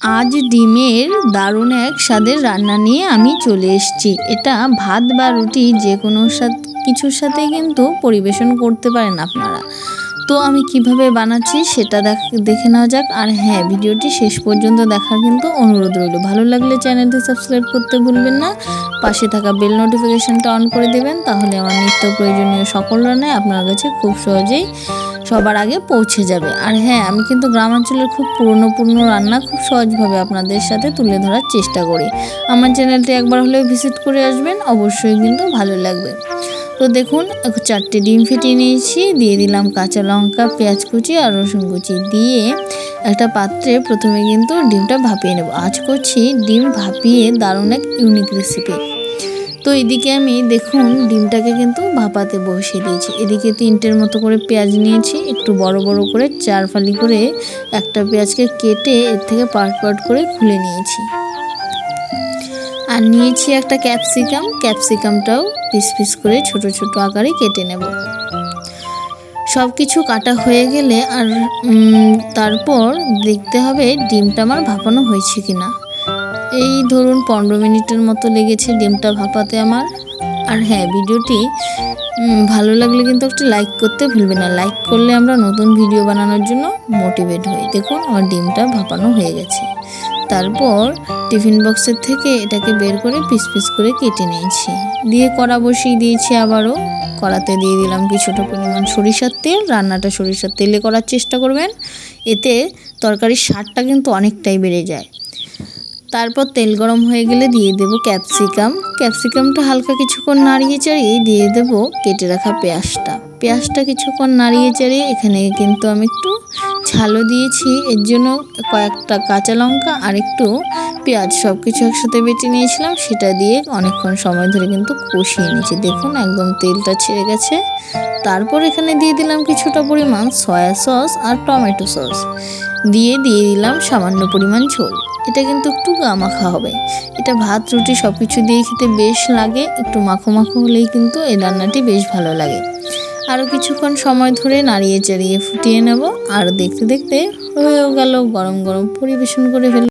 আজ ডিমের দারুণ এক স্বাদের রান্না নিয়ে আমি চলে এসেছি। এটা ভাত বা রুটি যে কোনো কিছুর সাথে কিন্তু পরিবেশন করতে পারেন আপনারা। তো আমি কীভাবে বানাচ্ছি সেটা দেখে নেওয়া যাক। আর হ্যাঁ ভিডিওটি শেষ পর্যন্ত দেখার কিন্তু অনুরোধ রইল। ভালো লাগলে চ্যানেলটি সাবস্ক্রাইব করতে ভুলবেন না। পাশে থাকা বেল নোটিফিকেশনটা অন করে দেবেন। তাহলে আমার নিত্য প্রয়োজনীয় সকল রান্নায় আপনার কাছে খুব সহজেই সবার আগে পৌঁছে যাবে। আর হ্যাঁ আমি কিন্তু গ্রামাঞ্চলের খুব পুরনো পুরনো রান্না খুব সহজভাবে আপনাদের সাথে তুলে ধরার চেষ্টা করি। আমার চ্যানেলটি একবার হলেও ভিজিট করে আসবেন, অবশ্যই কিন্তু ভালো লাগবে। তো দেখুন চারটে ডিম ফেটিয়ে নিয়েছি, দিয়ে দিলাম কাঁচা লঙ্কা, পেঁয়াজ কুচি আর রসুন কুচি দিয়ে একটা পাত্রে প্রথমে কিন্তু ডিমটা ভাপিয়ে নেব। আজ করছি ডিম ভাপিয়ে দারুণ এক ইউনিক রেসিপি তো এদিকে আমি দেখুন, ডিমটাকে কিন্তু ভাপাতে বসিয়ে দিয়েছি। এদিকে তিনটের মতো করে পেঁয়াজ নিয়েছি, একটু বড় বড় করে চার ফালি করে একটা পেঁয়াজকে কেটে এর থেকে পার্ট পার্ট করে খুলে নিয়েছি। আর নিয়েছি একটা ক্যাপসিকাম, ক্যাপসিকামটাও পিস পিস করে ছোট ছোট আকারে কেটে নেব। সব কিছু কাটা হয়ে গেলে আর তারপর দেখতে হবে ডিমটা আমার ভাপানো হয়েছে কিনা। এই ধরুন পনেরো মিনিটের মতো লেগেছে ডিমটা ভাপাতে আমার। আর হ্যাঁ ভিডিওটি ভালো লাগলে কিন্তু একটু লাইক করতে ভুলবে না। লাইক করলে আমরা নতুন ভিডিও বানানোর জন্য মোটিভেট হই। দেখুন, আমার ডিমটা ভাপানো হয়ে গেছে। তারপর টিফিন বক্সের থেকে এটাকে বের করে পিস পিস করে কেটে নিয়েছি। দিয়ে কড়া বসিয়ে দিয়েছি আবারও। কড়াতে দিয়ে দিলাম কিছুটা পরিমাণ সরিষার তেল। রান্নাটা সরিষার তেলে করার চেষ্টা করবেন। এতে তরকারির স্বাদটা কিন্তু অনেকটাই বেড়ে যায়। তারপর তেল গরম হয়ে গেলে দিয়ে দেব ক্যাপসিকাম। ক্যাপসিকামটা হালকা কিছুক্ষণ নাড়িয়ে চাড়িয়ে দিয়ে দেব কেটে রাখা পেঁয়াজটা। পেঁয়াজটা কিছুক্ষণ নাড়িয়ে চাড়িয়ে এখানে কিন্তু আমি একটু ঝালও দিয়েছি। এর জন্য কয়েকটা কাঁচা লঙ্কা আর একটু পেঁয়াজ সব কিছু একসাথে বেটে নিয়েছিলাম। সেটা দিয়ে অনেকক্ষণ সময় ধরে কিন্তু কষিয়ে নিয়েছি। দেখুন একদম তেলটা ছেড়ে গেছে। তারপর এখানে দিয়ে দিলাম কিছুটা পরিমাণ সয়া সস আর টমেটো সস। দিয়ে দিয়ে দিলাম সামান্য পরিমাণ ঝোল। এটা কিন্তু একটু মাখা হবে। এটা ভাত, রুটি সব কিছু দিয়ে খেতে বেশ লাগে। একটু মাখো মাখো হলেই কিন্তু এই রান্নাটি বেশ ভালো লাগে। আরও কিছুক্ষণ সময় ধরে নাড়িয়ে চাড়িয়ে ফুটিয়ে নেব। আর দেখতে দেখতে হয়েও গেল গরম গরম পরিবেশন করে ফেল